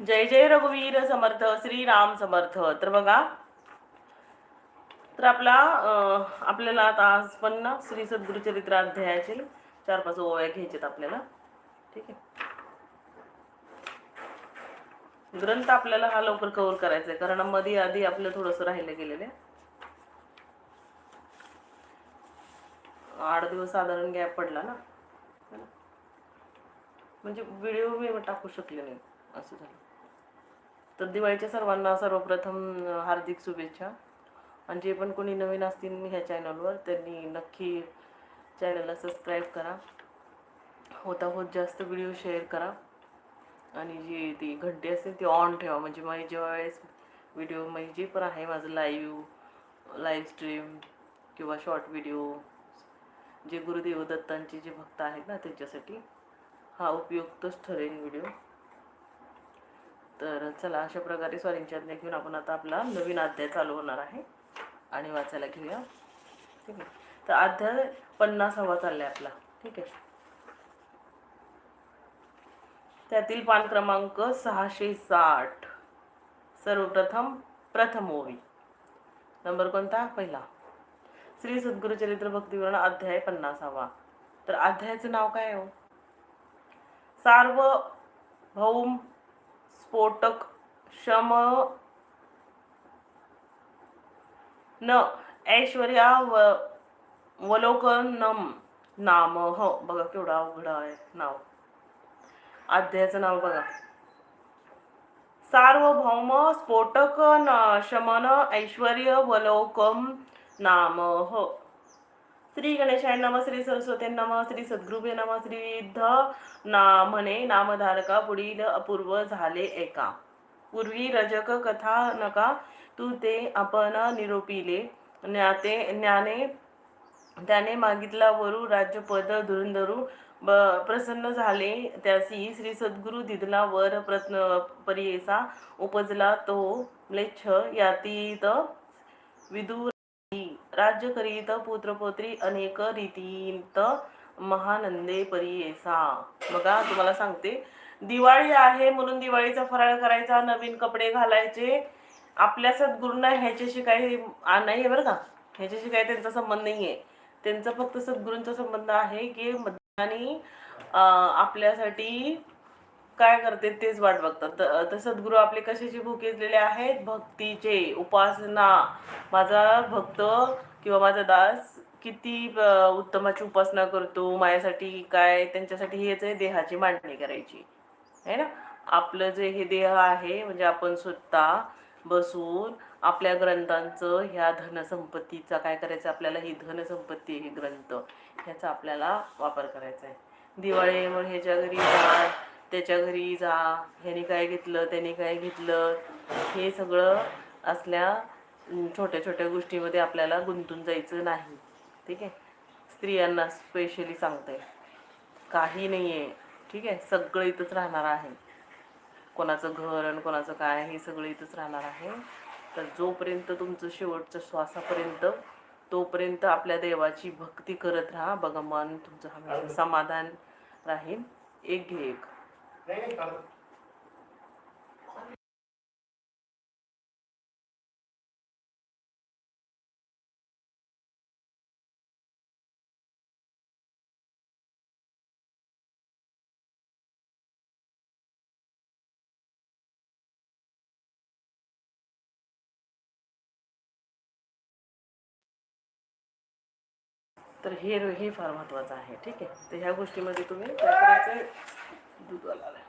जय जय रघुवीर समर्थ श्रीराम समर्थ. तर बघा तर आपला आपल्याला आता आज पण ना श्री सद्गुरुचरित्र अध्यायाचे चार पाच ओव्या घ्यायच्यात आपल्याला. ठीक आहे. ग्रंथ आपल्याला हा लवकर कव्हर करायचा आहे कारण मध्ये आधी आपलं थोडंसं राहिलं गेलेलं आहे. आठ दिवस साधारण गॅप पडला ना. ना? म्हणजे व्हिडिओ मी टाकू शकले नाही. असं झालं. तर दिवाळीच्या सर्वांना सर्वप्रथम हार्दिक शुभेच्छा. आणि जे पण कोणी नवीन असतील ह्या चॅनलवर त्यांनी नक्की चॅनलला सबस्क्राईब करा. होता होत जास्त व्हिडिओ शेअर करा. आणि जी ती घंटी असते ती ऑन ठेवा. म्हणजे माझी जेव्हा वेळेस व्हिडिओ म्हणजे जे पण आहे माझं लाईव्ह लाईव्ह स्ट्रीम किंवा शॉर्ट व्हिडिओ जे गुरुदेव दत्तांचे जे भक्त आहेत ना त्यांच्यासाठी हा उपयुक्तच ठरेल व्हिडिओ तर चला अशा प्रकारे स्वारींची आज्ञा घेऊन आपण आता आपला नवीन अध्याय चालू होणार आहे. आणि वाचायला घेऊया. ठीक आहे. तर अध्याय पन्नासावा चाललाय आपला. ठीक आहे. त्यातील पान क्रमांक सहाशे साठ. सर्वप्रथम प्रथम ओवी नंबर कोणता? पहिला. श्री सद्गुरुचरित्र भक्तिवरण अध्याय पन्नासावा. तर अध्यायाचं नाव काय आहे हो? सार्वभौम स्फोटक शम न ऐश्वर्या व वलोकनम नाम. हो बघा केवढा अवघड आहे नाव. अध्यायाचं नाव बघा. सार्वभौम स्फोटक शमन ऐश्वर्य वलोकम नाम. हो श्री गणेशाय नम श्री सरस्वती नम श्री सद्गुरुभे नम श्री विविध म्हणे नामधारका पुढील अपूर्व झाले एका. पूर्वी रजक कथा नका तू ते आपण निरोपिले. ज्ञाते ज्ञाने त्याने मागितला वरू राज्यपद धुरंधरू ब प्रसन्न झाले. त्यासी श्री सद्गुरु दिदला वर प्रत्न परियेसा उपजला तो म्लेच्छ यातीत विदूर राज्य करीत पुत्रपोत्री अनेक रीतीत महानंदे परियेसा. बघा तुम्हाला सांगते. दिवाळी आहे म्हणून दिवाळीचा फराळ करायचा नवीन कपडे घालायचे. आपल्या सद्गुरूंना ह्याच्याशी काही नाही आहे बरं का? ह्याच्याशी काही त्यांचा संबंध नाही आहे त्यांचा फक्त सद्गुरूंचा संबंध आहे की मध्यानी आपल्यासाठी काय करते तेच वाट बघतात. त- तर सद्गुरू आपले कशाचे भुकेजलेले आहेत? भक्तीचे. उपासना. माझा भक्त किंवा माझा दास किती उत्तमाची उपासना करतो माझ्यासाठी काय त्यांच्यासाठी हेच आहे देहाची मांडणी करायची. है ना? आपलं जे हे देह आहे म्हणजे आपण स्वतः बसून आपल्या ग्रंथांचं ह्या धनसंपत्तीचा काय करायचं आपल्याला? ही धनसंपत्ती हे ग्रंथ. ह्याचा आपल्याला वापर करायचा आहे. दिवाळीमुळे ह्याच्या घरी त्याच्या घरी जा ह्याने काय घेतलं त्याने काय घेतलं हे सगळं असल्या छोट्या छोट्या गोष्टीमध्ये आपल्याला गुंतून जायचं नाही. ठीक आहे? स्त्रियांना स्पेशली सांगते. काही नाही आहे ठीक आहे? सगळं इथंच राहणार आहे. कोणाचं घर आणि कोणाचं काय हे सगळं इथंच राहणार आहे. तर जोपर्यंत तुमचं शेवटचं श्वासापर्यंत तोपर्यंत आपल्या देवाची भक्ती करत राहा. बघा मन तुमचं हमेशा समाधान राहील. एक घे एक. नाही नाही तर हे हे फार महत्त्वाचं आहे ठीक आहे? तर ह्या गोष्टीमध्ये तुम्ही काय करायचं दूधवाला आलाय.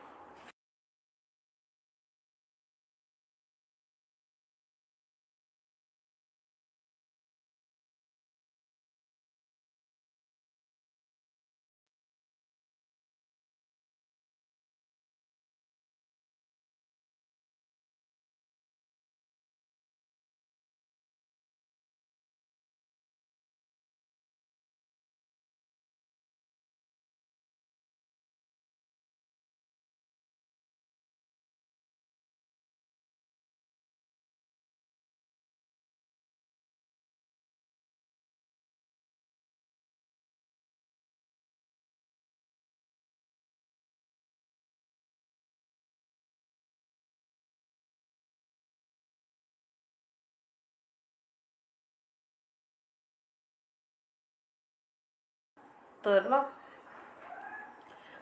तर ना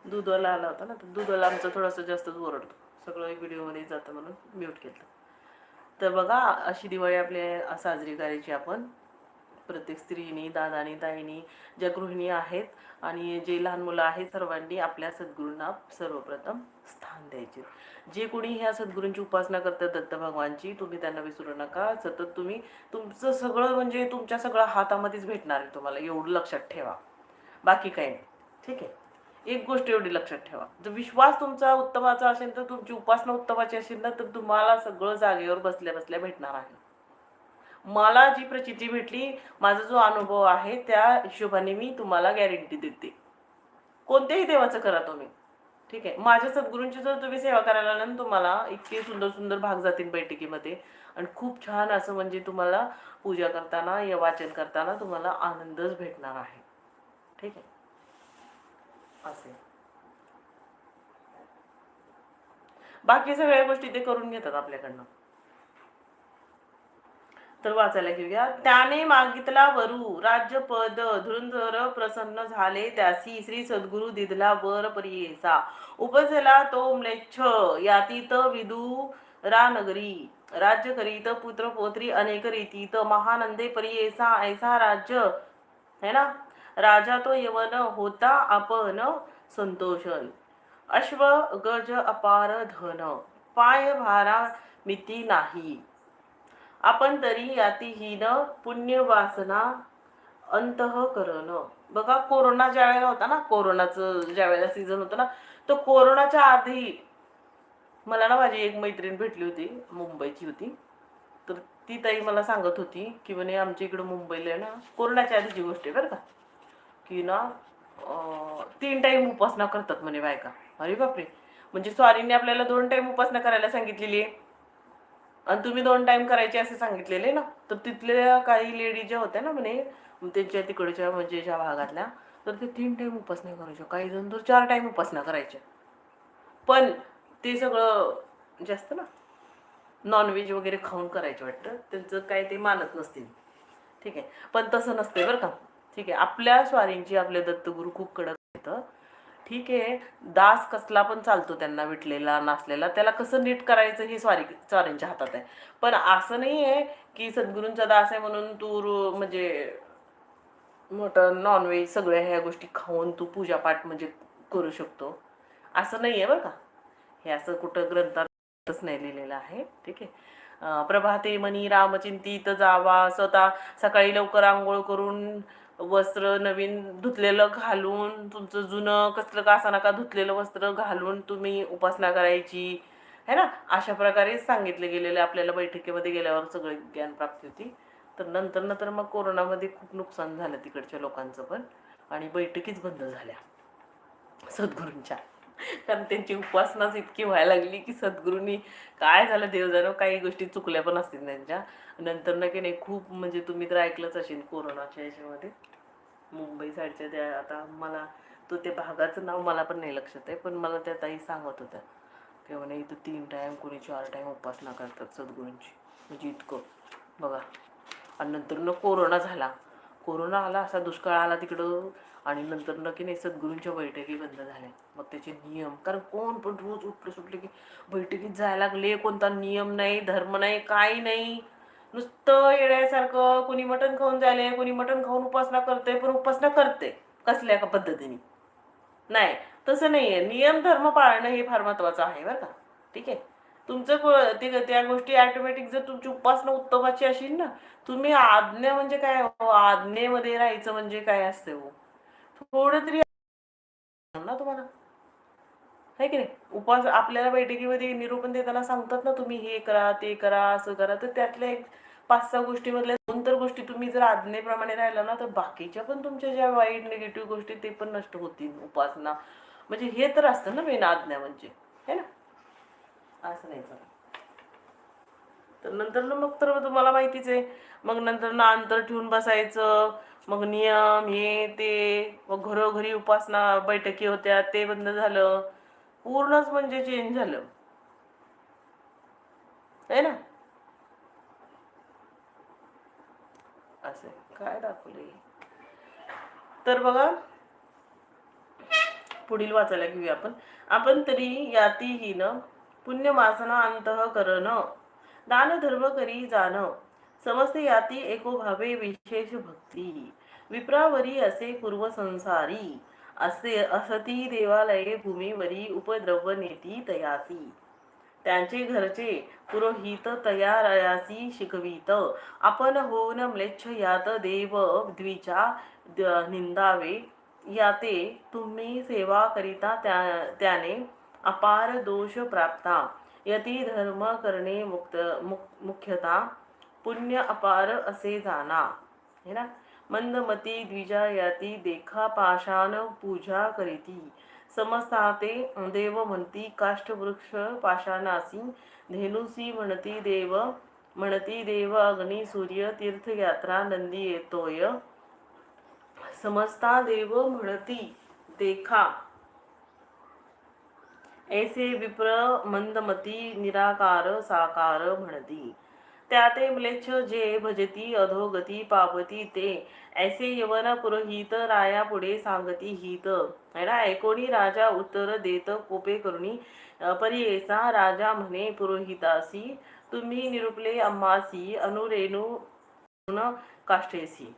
दूधवाला आला होता ना तर दूधवाला आमचं थोडंसं जास्तच ओरडतो सगळं व्हिडिओमध्ये जातं म्हणून म्यूट केलं. तर बघा अशी दिवाळी आपल्या साजरी करायची आपण. प्रत्येक स्त्रीनी दादानी ताईनी ज्या गृहिणी आहेत आणि जे लहान मुलं आहेत सर्वांनी आपल्या सद्गुरूंना सर्वप्रथम स्थान द्यायचे. जे कोणी ह्या सद्गुरूंची उपासना करतात दत्त भगवानची तुम्ही त्यांना विसरू नका. सतत तुम्ही तुमचं सगळं म्हणजे तुमच्या सगळं हातामध्येच भेटणार आहे तुम्हाला. एवढं लक्षात ठेवा. बाकी काही नाही. ठीक आहे? एक गोष्ट एवढी लक्षात ठेवा. जर विश्वास तुमचा उत्तमाचा असेल तर तुमची उपासना उत्तमाची असेल ना तर तुम्हाला सगळं जागेवर बसल्या बसल्या भेटणार आहे. मला जी प्रचिती भेटली माझा जो अनुभव आहे त्या हिशोबाने मी तुम्हाला गॅरंटी देते. कोणत्याही देवाचं करा तुम्ही. ठीक आहे? माझ्या सद्गुरूंची जर तुम्ही सेवा करायला ना तुम्हाला इतके सुंदर सुंदर भाग जातील बैठकीमध्ये. आणि खूप छान असं म्हणजे तुम्हाला पूजा करताना या वाचन करताना तुम्हाला आनंदच भेटणार आहे. ठीक आहे. असे. बाकी सगळ्या गोष्टी ते करून घेतात आपल्याकडनं. तर वाचायला घेऊया. त्याने मागितला वरू. राज्य पद धुरंधर प्रसन्न झाले त्यासी श्री सद्गुरु दिदला वर परियेसा. उपजला तो म्लेच्छ. यातीत विदू रानगरी. राज्य करीत पुत्र पोत्री अनेक रीतीत. महानंदे परियेसा. ऐसा राज्य. है ना? राजा तो यवन होता आपण संतोषन. अश्व गज अपार धन पाय भारा मिती नाही. आपण तरी यातीहीन पुण्य वासना अंतःकरण. बघा कोरोना ज्या वेळेला होता ना कोरोनाचं ज्या वेळेला सीझन होतं ना तो कोरोनाच्या आधी मला ना माझी एक मैत्रीण भेटली होती मुंबईची होती. तर ती ताई मला सांगत होती की म्हणे आमच्या इकडं मुंबईला आहे ना कोरोनाच्या आधीची गोष्ट आहे बरं का. की ना तीन टाईम उपासना करतात म्हणे बायका. अरे बापरे. म्हणजे स्वारीने आपल्याला दोन टाईम उपासना करायला सांगितलेली आहे. आणि तुम्ही दोन टाईम करायचे असे सांगितलेले ना? तर तिथल्या काही लेडी ज्या होत्या ना म्हणे त्यांच्या तिकडच्या म्हणजे ज्या भागातल्या तर ते तीन टाईम उपासना करायच्या. काही जण तर चार टाईम उपासना करायच्या पण ते सगळं जास्त ना नॉनव्हेज वगैरे खाऊन करायचे वाटतं. त्यांचं काय ते मानत नसतील. ठीक आहे. पण तसं नसते बरं का. ठीक आहे. आपल्या स्वारींची आपले दत्तगुरू खूप कडक येतं ठीक आहे. दास कसला पण चालतो त्यांना विटलेला नाचलेला त्याला कसं नीट करायचं हे स्वारी स्वारींच्या हातात आहे. पण असं नाही आहे की सद्गुरूंचा दास आहे म्हणून तू म्हणजे मटन नॉनव्हेज सगळ्या ह्या गोष्टी खाऊन तू पूजापाठ म्हणजे करू शकतो. असं नाही आहे बरं का? हे असं कुठं ग्रंथातच नाही लिहिलेलं आहे. ठीक आहे. प्रभाते मनी रामचिंतीत जावा. स्वतः सकाळी लवकर आंघोळ करून वस्त्र नवीन धुतलेलं घालून तुमचं जुनं कसलं का असा नका धुतलेलं वस्त्र घालून तुम्ही उपासना करायची है ना? अशा प्रकारे सांगितले गेलेले आपल्याला बैठकीमध्ये गेल्यावर सगळी ज्ञानप्राप्ती होती. तर नंतर नंतर मग कोरोनामध्ये खूप नुकसान झालं तिकडच्या लोकांचं पण आणि बैठकीच बंद झाल्या. सद्गुरूंच्या. कारण त्यांची उपासनाच इतकी व्हायला लागली की सद्गुरूंनी काय झालं देव जाणं काही गोष्टी चुकल्या पण असतील त्यांच्या. नंतर ना की नाही खूप म्हणजे तुम्ही तर ऐकलंच असेल कोरोनाच्या याच्यामध्ये. मुंबई साईडच्या त्या आता मला तो त्या भागाचं नाव मला पण नाही लक्षात आहे पण मला त्या ताई सांगत होत्या. ते म्हणे इथं तीन टाईम कोणी चार टाईम उपासना करतात सद्गुरूंची. म्हणजे इतकं. बघा. आणि नंतर न कोरोना झाला. कोरोना आला असा दुष्काळ आला तिकडं. आणि नंतर न की नाही सद्गुरूंच्या बैठकी बंद झाल्या. मग त्याचे नियम कारण कोण पण रोज उठले सुटले की बैठकीत जायला लागले कोणता नियम नाही धर्म नाही काही नाही. नुसतं येण्यासारखं कोणी मटण खाऊन जायले कोणी मटण खाऊन उपासना करते पण उपासना करते कसल्या का पद्धतीने? नाही तसं नाही आहे नियम धर्म पाळणं हे फार महत्त्वाचं आहे बरं का. ठीक आहे? तुमचं ते त्या गोष्टी ऑटोमॅटिक जर तुमची उपासना उत्तमाची असेल ना तुम्ही आज्ञा म्हणजे काय हो? आज्ञेमध्ये राहायचं म्हणजे काय असते हो? थोडं तरी ना तुम्हाला? आहे की नाही? उपास आपल्याला बैठकीमध्ये निरूपण देताना सांगतात ना तुम्ही हे करा ते करा असं करा. तर त्यातल्या एक पाच सहा गोष्टीमधल्या दोन तर गोष्टी तुम्ही जर आज्ञेप्रमाणे राहिला ना तर बाकीच्या पण तुमच्या ज्या वाईट निगेटिव्ह गोष्टी ते पण नष्ट होतील उपासना. म्हणजे हे तर असतं ना मेन आज्ञा म्हणजे. है ना? असं नाही तर नंतर ना मग तर तुम्हाला माहितीच आहे. मग नंतर ना अंतर ठेवून बसायचं. मग नियम हे ते. मग घरोघरी उपासना बैठकी होत्या ते बंद झालं. पूर्णच म्हणजे चेंज झालं. आहे ना? असं आहे. काय दाखवले तर बघा. पुढील वाचायला घेऊया आपण. आपण तरी यातीही ना पुण्यवासना अंतः करण. दान धर्म करी जाण. समस्त याती एकोभावे विशेष भक्ती. विप्रावरी असे पूर्व संसारी. असे असती देवालये भूमीवरी उपद्रव नेती तयासी. त्यांचे घरचे पुरोहित तयारयासी शिकवित. आपण होऊन म्लेच्छ यात देव द्विचा द- निंदावे. याते तुम्ही सेवा करिता त्या त्याने अपार दोष प्राप्ता। यती धर्म करणे मुक्त मुक- मुख्यता। पुण्य अपार असे जाना। है ना? मंदमती द्विजा याती देखा पाषाण पूजा करीती। समस्ताते देव म्हणती काष्ठवृक्ष पाषाणासी धेनुसी म्हणती देव म्हणती देव अग्नी सूर्य तीर्थयात्रा नंदी येतोय। समजता देव म्हणती देखा। ऐसे विप्र मंदमती निराकार साकार म्हणती. त्या ते म्लेच्छ जे भजती अधोगती पावती ते. ऐसे यवन पुरोहित राया पुढे सांगती हित. है ना? ऐकोणी राजा उत्तर देत कोपे करुणी. परियेसा राजा म्हणे पुरोहितासी तुम्ही निरुपले अम्मासी अनुरेणू पूर्ण काष्ठेसी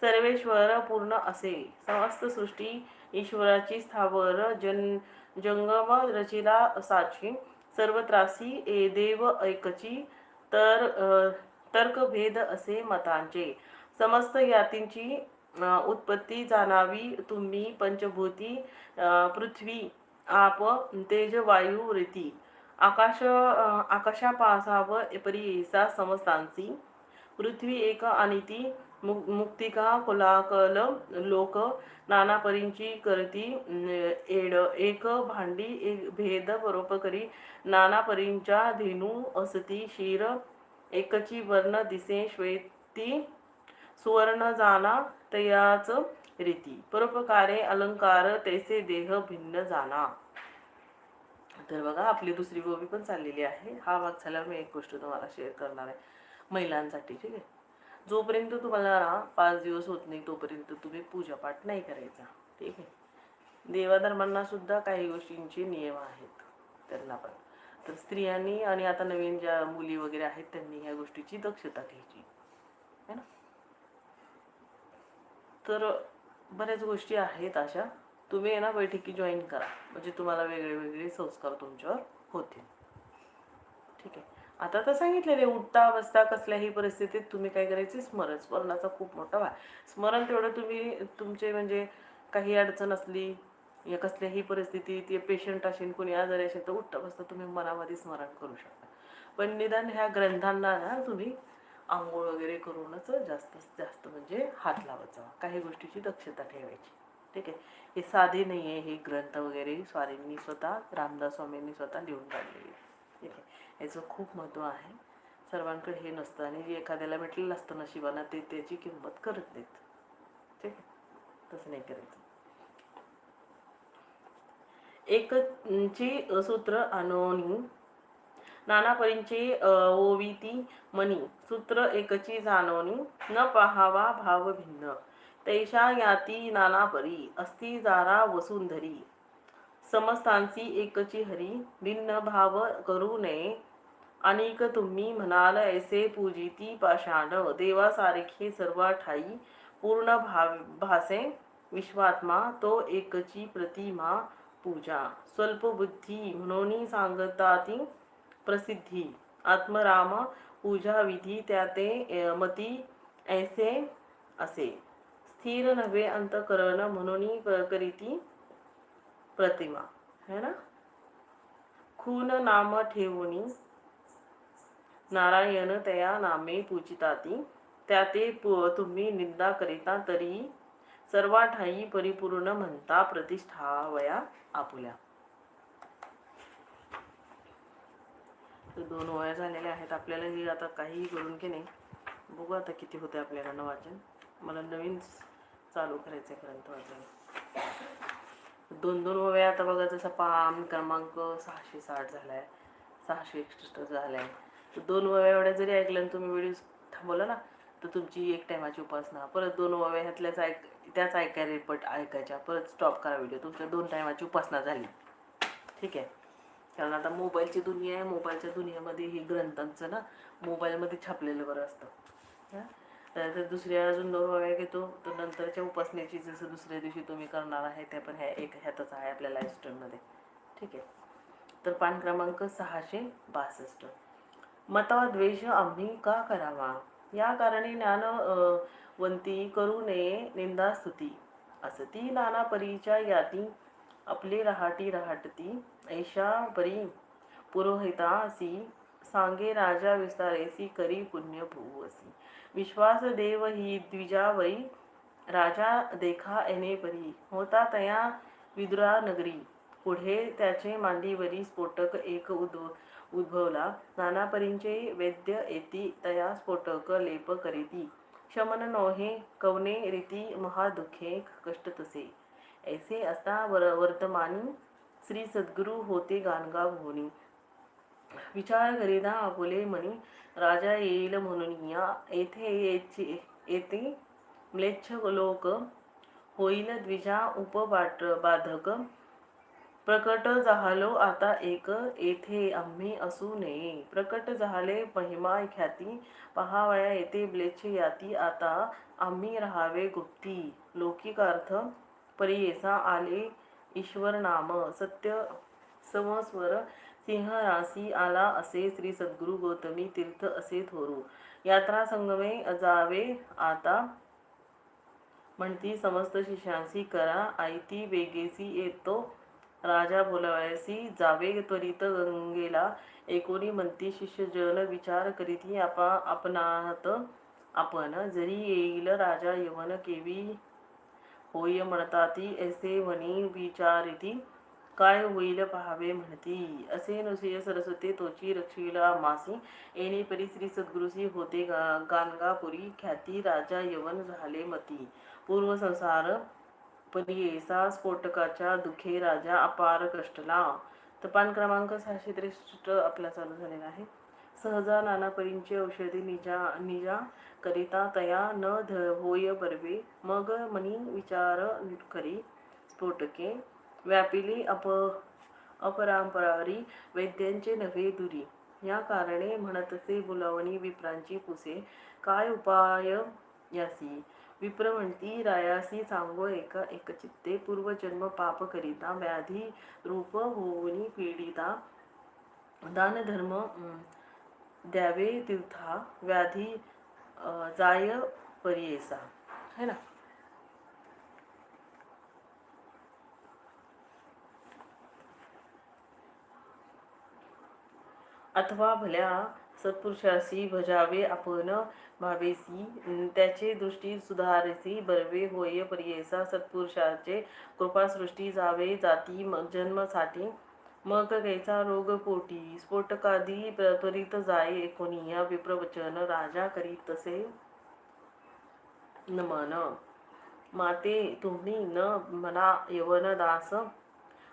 सर्वेश्वर पूर्ण असे. समस्त सृष्टी ईश्वराची स्थावर जन जंगम रचिला साची सर्वत्रासी ए देव ऐकची. तर तर्कभेद असे मतांचे. समस्त यातींची उत्पत्ती जाणावी तुम्ही पंचभूती पृथ्वी आप तेज वायू रीती. आकाश आकाशापासाव परी समस्तांची पृथ्वी एक आणि ती मु- मुक्तिका कुलाकल लोक नाना परींची करती एड एक भांडी एक भेद परोपकरी. नाना परींच्या धेनू असती शिर एकची वर्ण दिसे श्वेती सुवर्ण जाना तयाच रीती. परोपकारे अलंकार तैसे देह भिन्न जाना. तर बघा आपली दुसरी गोबी पण चाललेली आहे. हा भाग झाल्यावर मी एक गोष्ट तुम्हाला शेअर करणार आहे. महिलांसाठी ठीक आहे? जोपर्यंत तुम्हाला ना पाच दिवस होत नाही तोपर्यंत तुम्ही पूजापाठ नाही करायचा. ठीक आहे? देवाधर्मांना सुद्धा काही गोष्टींचे नियम आहेत त्यांना पण. तर स्त्रियांनी आणि आता नवीन ज्या मुली वगैरे आहेत त्यांनी ह्या गोष्टीची दक्षता घ्यायची. है ना? तर बऱ्याच गोष्टी आहेत अशा. तुम्ही ना बैठकी जॉईन करा. म्हणजे तुम्हाला वेगळे वेगळे संस्कार तुमच्यावर होतील. ठीक आहे? आता तर सांगितलेले उठता बसता कसल्याही परिस्थितीत तुम्ही काय करायचे? स्मरण. स्मरणाचा खूप मोठा भाग. स्मरण तेवढं तुम्ही तुमचे म्हणजे काही अडचण असली या कसल्याही परिस्थितीत या पेशंट असेल कोणी आजारी असेल तर उठता बसता तुम्ही मनामध्ये स्मरण करू शकता. पण निदान ह्या ग्रंथांना ना तुम्ही आंघोळ वगैरे करूनच जास्तीत जास्त म्हणजे हात लावत जावा काही गोष्टीची दक्षता ठेवायची. ठीक आहे? हे साधे नाही आहे हे ग्रंथ वगैरे. स्वारींनी स्वतः रामदास स्वामींनी स्वतः लिहून काढलेले. ठीक आहे? याचं खूप महत्त्व आहे. सर्वांकडे हे नसतं आणि जे एखाद्याला भेटलेलं असतं नशिबाला ते त्याची किंमत करत नाहीत. ठीक आहे? तसं नाही करायचं. एकची सूत्र अनोनी. नाना परींची ओविती मनी. सूत्र एकची जाणवणी न पहावा भाव भिन्न. तैशा याती नाना परी अस्ति जारा वसुंधरी. समस्तांची एकची हरी. भिन्न भाव करू नये. अनेक तुम्ही म्हणाल ऐसे पूजिती पाषाण. देवासारखे सर्व ठाई पूर्ण भाव भासे विश्वात्मा तो एकची प्रतिमा पूजा. स्वल्प बुद्धी म्हणून सांगताती प्रसिद्धी. आत्मराम पूजा विधी त्या ते मती ऐसे असे. स्थिर नव्हे अंतकरण म्हणून करीती प्रतिमा. है ना? खून नाम ठेवूनी नारायण तया नामे पूजिताती त्या ते तुम्ही निंदा करिता तरी सर्वा ठाई परिपूर्ण म्हणता प्रतिष्ठावया आपुल्या. दोन वया झालेल्या आहेत. आपल्याला हे आता काहीही करून की नाही बघू आता किती होते आपल्याकडनं वाचन. मला नवीन चालू करायचं आहे ग्रंथ वाचन दोन दोन वया आता बघा जसा पान क्रमांक सहाशे साठ झाला आहे सहाशे एकसष्ट झाला आहे दोन वव्या एवढ्या जरी ऐकल्या आणि तुम्ही व्हिडिओ थांबवला ना तर तुमची एक टायमाची उपासना. परत दोन वव्या ह्यातल्याच ऐक त्याच ऐकायला रिपट ऐकायच्या. परत स्टॉप करा व्हिडिओ. तुमच्या दोन टायमाची उपासना झाली. ठीक आहे? कारण आता मोबाईलची दुनिया आहे. मोबाईलच्या दुनियामध्ये हे ग्रंथांचं ना मोबाईलमध्ये छापलेलं बरं असतं. हां? त्यानंतर दुसऱ्या अजून दोन वव्या घेतो तर नंतरच्या उपासनेची जसं दुसऱ्या दिवशी तुम्ही करणार आहे त्या पण ह्या एक ह्यातच आहे आपल्या लाईफस्टाईलमध्ये ठीक आहे? तर पान क्रमांक सहाशे बासष्ट. मता द्वेष आम्ही का करावा? या कारणे ज्ञान वंती करू नये निंदास्तुती असती नाना परीच्या याती आपली रहाटी रहाटती. ऐशा परी पुरोहितासी सांगे राजा विस्तारेसी करी पुण्य भूवसी विश्वास देव ही द्विजावरी राजा देखा येणे परी. होता तया विदुरा नगरी पुढे त्याचे मांडीवरी स्फोटक एक उद्व उद्भवला. नाना परींचे वैद्य येती तया स्फोटक लेप करीती. शमन नोहे कवने रीती महादुखे कष्ट तसे. ऐसे असता वर वर्तमानी श्री सद्गुरु होते गाणगा होणी. विचार करीदा आपुले म्हणी राजा येईल म्हणून या. येथे येचे येथे म्लेच्छ लोक होईल द्विजा उपबाट बाधक. प्रकट झालो आता एक येथे आम्ही असू नये. प्रकट झाले महिमा ख्याती पहावया येथे ब्लेच्छ याती आता आम्ही राहावे गुप्ती. लौकिकार्थ परियेसा आले ईश्वर नाम सत्य समस्वर सिंहरासी आला असे श्री सद्गुरु गौतमी तीर्थ असे थोरू. यात्रा संगमे जावे आता म्हणती समस्त शिष्यांशी करा आयती वेगेसी येतो. राजा बोलावयासी जावे त्वरित गंगेला. एकोणी म्हणती शिष्यजन विचार करीती आपा आपणात आपण. जरी येईल राजा यवन केवी होय म्हणताती ऐसे म्हणी विचारिती. काय होईल पहावे म्हणती. असे नृसिंह सरस्वती तोची रक्षिला मासी. येणे परी श्री सद्गुरुसी होते गा गाणगापुरी. ख्याती राजा यवन झाले मती. पूर्व पण येसा स्फोटकाच्या दुखे राजा अपार कष्टला. तपान क्रमांक सहाशे त्रेसष्ट आपला चालू झालेला आहे. सहजा नाना परींची औषधी निजा निजा करिता तया न ध होय बरवे मग मनी विचार करी स्फोटके. व्यापिली अप अपरांपरारी वैद्यांचे नव्हे दुरी. या कारणे म्हणतसे बुलावणी विप्रांची पुसे. काय उपाय यासी? विप्र म्हणती रायासी सांगो एक एकचित्ते पूर्वजन्म पाप करिता व्याधी रूप होऊनी पीडिता दान धर्म द्यावे तीर्था व्याधी जाय परियेसा. है ना? अथवा भल्या सत्पुरुषासी भजावे आपण भावेसी. त्याचे दृष्टी सुधारसी बरवे होय परियेसा सत्पुरुषाचे कृपासृष्टी जावे जाती जन्मसाठी. मग कैचा रोग पोटी स्फोटकादी प्र- त्वरित जाय एकोणिया विप्रवचन राजा करीत तसे. नमन. माते तुम्ही न मना यवन दास.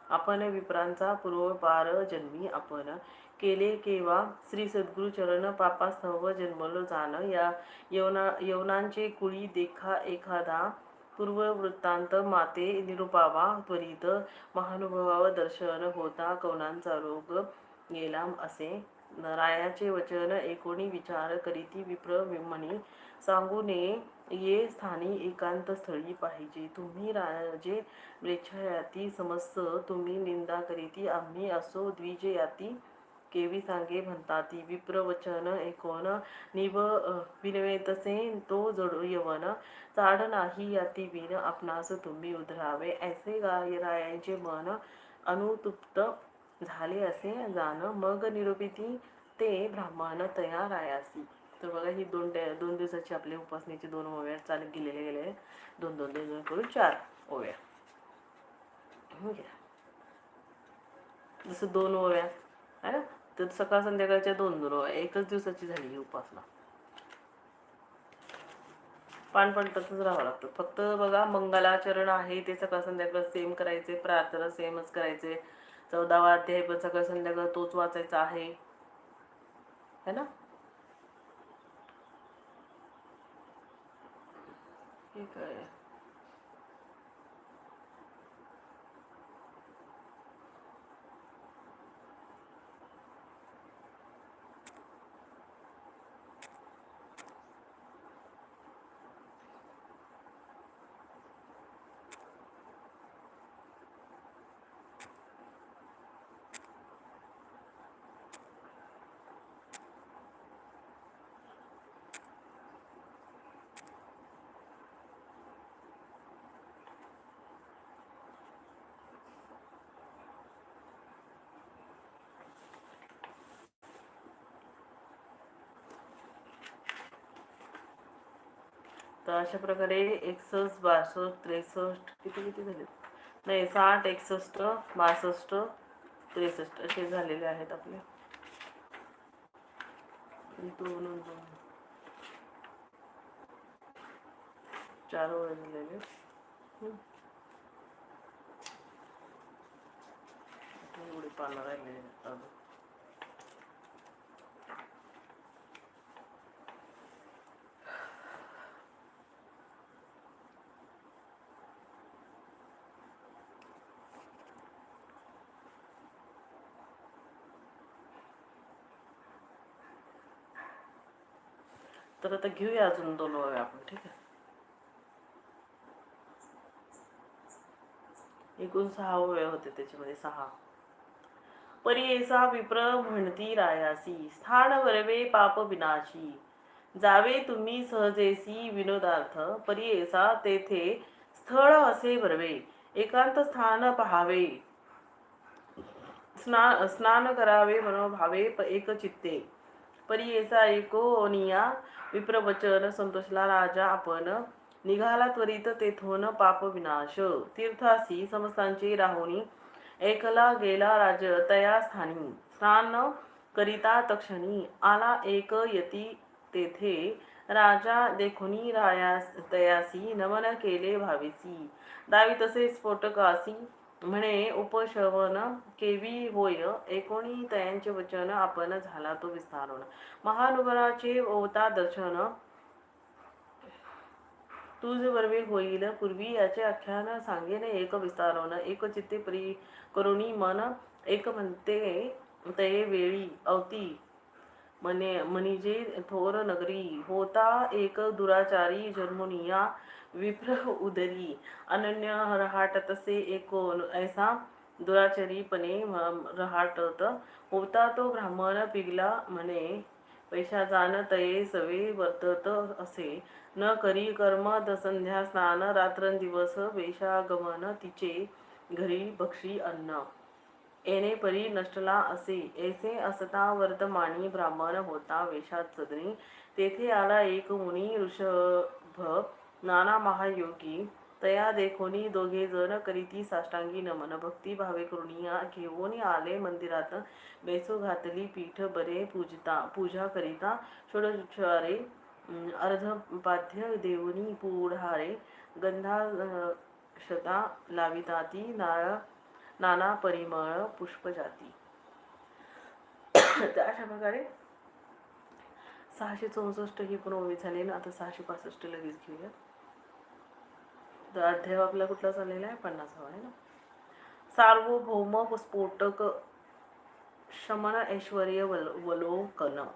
आपण विप्रांचा पूर्वपार जन्मी आपण. केले केव्हा श्री सद्गुरु चरण पापास्तव जन्मलो जाण. या यवना यवनांचे कुळी देखा एखादा पूर्ववृत्तांत माते निरुपावा त्वरित महानुभवाव दर्शन होता. कवनांचा रोग गेला असे. रायाचे वचन एकोणी विचार करीती विप्र विमणी सांगू नये ये स्थानी एकांत स्थळी पाहिजे. तुम्ही राजे म्लेच्छयाती समस्त तुम्ही निंदा करीती आम्ही असो द्विजयाती केवी सांगे म्हणतात. विप्र वचन ऐकोन निव विनवे तसे तो जडू यवन. चाड नाही याती विन आपणास तुम्ही उधरावे ऐसे गाय रायांचे मन अनुतुप्त झाले असे जाण. मग निरोपिती ते ब्राह्मण तया रायासी. तर बघा ही दोन दोन दिवसाची आपली उपासनेची दोन ओव्या चालत गेलेले गेले. दोन दोन दोन करून चार ओव्या. जसं दोन ओव्या आहे ना? तर सकाळ संध्याकाळच्या दोन दोन एकच दिवसाची झाली ही उपासना. पानपंटातच राहावं लागतं. फक्त बघा मंगलाचरण आहे ते सकाळ संध्याकाळ सेम करायचे प्रार्थना सेमच करायचे. चौदावा अध्याय पण सकाळ संध्याकाळ तोच वाचायचा आहे. है ना? ठीक आहे तर अशा प्रकारे एकसष्ट बासष्ट त्रेसष्ट किती किती झाले? नाही साठ एकसष्ट बासष्ट त्रेसष्ट असे झालेले आहेत आपले. दोन दोन चार ओळ झालेले. हम्म. आता एवढे पानं राहिलेले तर आता घेऊया अजून दोन ओव्या आपण ठीक आहे? एकूण सहा वय होते त्याच्यामध्ये सहा. परियेसा विप्र म्हणती रायासी स्थान वरवे पाप विनाशी. जावे तुम्ही सहजेसी विनोदार्थ परियेसा तेथे स्थळ असे वरवे एकांत स्थान पहावे. स्ना स्नान करावे मनोभावे एक चित्ते परियेसा एको निया विप्रवचन संतोषला राजा आपण. निघाला त्वरित तेथून पाप विनाश. तीर्थासी समस्तांची राहुनी एकला गेला राज तया स्थानी. स्नान करिता तक्षणी आला एक यती तेथे. राजा देखुनी रायास तयासी नमन केले भावीसी. दावी तसे स्फोटकासी म्हणे उपशवन केवी होय एकोणी तयांचे वचन आपण झाला तो विस्तारून. महानुभावाचे ओता दर्शन तुझ बर्वे होईल पूर्वी याचे आख्यान सांगेन एक विस्तारून एक चित्ते परी करुणी मन एक म्हणते ते वेळी अवती मने म्हणजे थोर नगरी होता एक दुराचारी जन्मुनिया विप्र उदरी। अनन्य रहाट तसे एकोन ऐसा दुराचरीपणे रहाटत। होता तो ब्राह्मण पिगला म्हणे पैशा जाण तये सवे वर्तत असे। न करी कर्म द संध्या स्नान रात्रंदिवस वेशागमन तिचे घरी बक्षी अन्न। येणे परी नष्टला असे। ऐसे असता वर्तमानी ब्राह्मण होता वेशात सदनी। तेथे आला एक मुनी ऋषभ नाना महायोगी तया देखोनी दोघे जण करीती साष्टांगी नमन भक्ती भावे करुणिया घेऊन आले मंदिरात. बेसो घातली पीठ बरे पूजता पूजा करिता षोडचारे अर्धपाध्य देवनी पुढारे गंधा शता लाविताती नाळ नाना परिमळ पुष्पजाती. तर अशा प्रकारे सहाशे चौसष्ट ही पण ओवी झाली. ना आता सहाशे पासष्ट लगेच घेऊया. तर अध्याय आपला कुठला चाललेला आहे? पन्नासावा आहे ना? सार्वभौम स्फोटक शमन ऐश्वर्य वल वलोकन.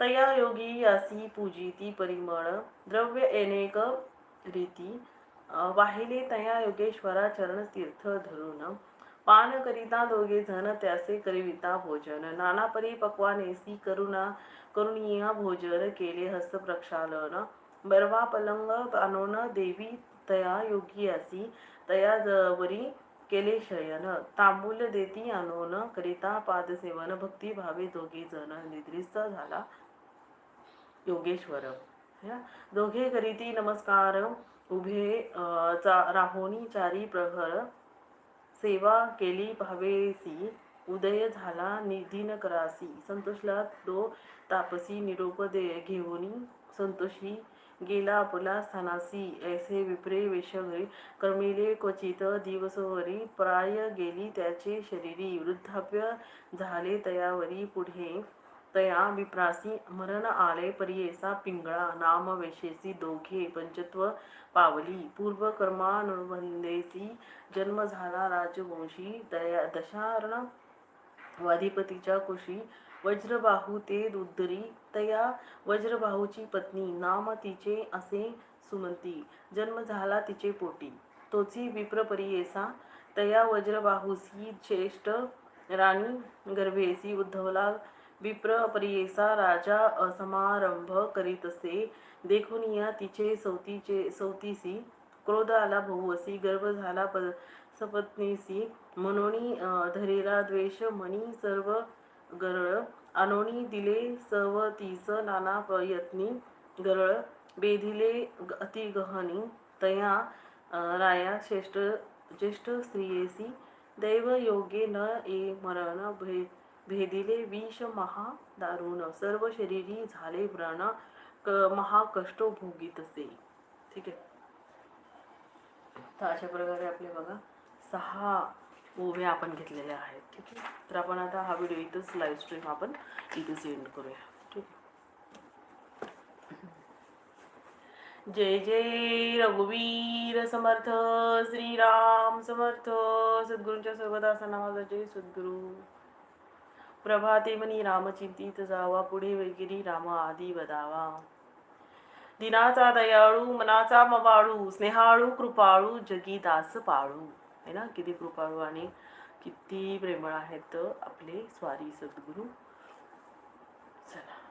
तया योगी यासी पूजिती परिमळ द्रव्य अनेक रीती. वाहिले तया योगेश्वरा चरण तीर्थ धरून. पान करिता दोघे जण त्यासे करिविता भोजन. नाना परी पक्वानेसी करुणा करुणीय भोजन केले हस्त प्रक्षालन बरवा पलंग आणून देवी तया योगी असी तया जवरी केले शयन. तांबूल देती आणून करिता पादसेवन भक्ती भावे दोघे जण निद्रिस्त झाला योगेश्वर. दोघे करीती नमस्कार. उभे चा राहोनी चारी प्रहर सेवा केली भावेसी. उदय झाला निधीन करासी. संतोषला दो तापसी निरोप दे घेऊनी संतोषी गेला आपला स्थानासी. ऐसे विप्रे वेशघरी कर्मिले क्वचित दिवसवरी प्राय गेली त्याचे शरीरी. वृद्धाप्य झाले तयावरी पुढे. तया विप्रासी मरण आले परियेसा पिंगळा. नाम वेशेसी दोघे पंचत्व पावली. पूर्व कर्मानुबंधेसी जन्म झाला राजवंशी. दया दशारण वाधिपतीच्या कुशी वज्रबाहू ते दुद्धरी तया वज्रबाहूची पत्नी नाम तिचे असे सुमंती. जन्म झाला तिचे पोटी. तोची विप्रपरियेसा तया वज्रबाहूसी श्रेष्ठ राणी गर्भेसी उद्धवला विप्रपरियेसा राजा असमारंभ करीतसे देखुनिया तिचे सौतीचे सौतीसी क्रोध आला बहुवसी गर्भ झाला प सपत्नीसी मनोनी धरेला द्वेष मणी सर्व गरळ. अनोनी दिले सवतीस नाना प्रयत्नी. गरळ बेधिले ग- अति गहनी. तया राया श्रेष्ठ ज्येष्ठ स्त्रियेसी. दैव योगे न ए मरण. भे भेदिले विष महा दारुण. सर्व शरीरी झाले व्रण. क महाकष्ट भोगीत असे. ठीक आहे. तर अशा प्रकारे आपले बघा सहा ओव्या आपण घेतलेल्या आहेत. ठीक आहे. तर आपण आता हा व्हिडिओ इथंच लाईव्ह स्ट्रीम आपण इथेच एंड करूया. ठीक आहे. जय जय रघुवीर समर्थ श्रीराम समर्थ सद्गुरूंच्या सर्वदासा माझा जय सद्गुरू. प्रभाते मनी रामचिंतित जावा पुढे वैगिरी राम आदी वदावा. दिनाचा दयाळू मनाचा मवाळू स्नेहाळू कृपाळू जगी दास पाळू. आहे ना? किती कृपाळू आणि किती प्रेमळ आहेत आपले स्वारी सद्गुरू. चला.